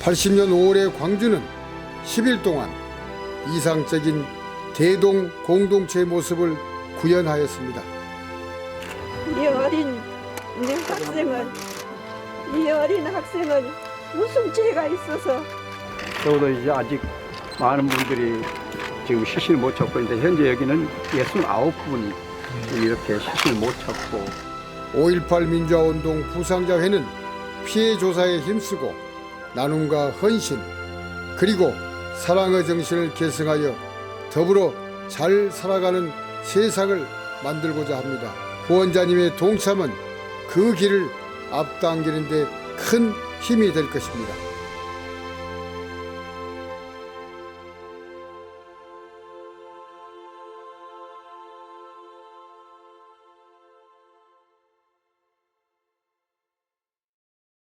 80년 5월의 광주는 10일 동안 이상적인 대동 공동체 모습을 구현하였습니다. 이 어린 이 학생은 이 어린 학생은 무슨 죄가 있어서 적어도 이제 아직 많은 분들이 지금 실신을 못 찾고 있는데 현재 여기는 69분이 이렇게 실신을 못 찾고 5.18 민주화운동 부상자회는 피해 조사에 힘쓰고 나눔과 헌신 그리고 사랑의 정신을 계승하여 더불어 잘 살아가는 세상을 만들고자 합니다. 후원자님의 동참은 그 길을 앞당기는 데 큰 힘이 될 것입니다.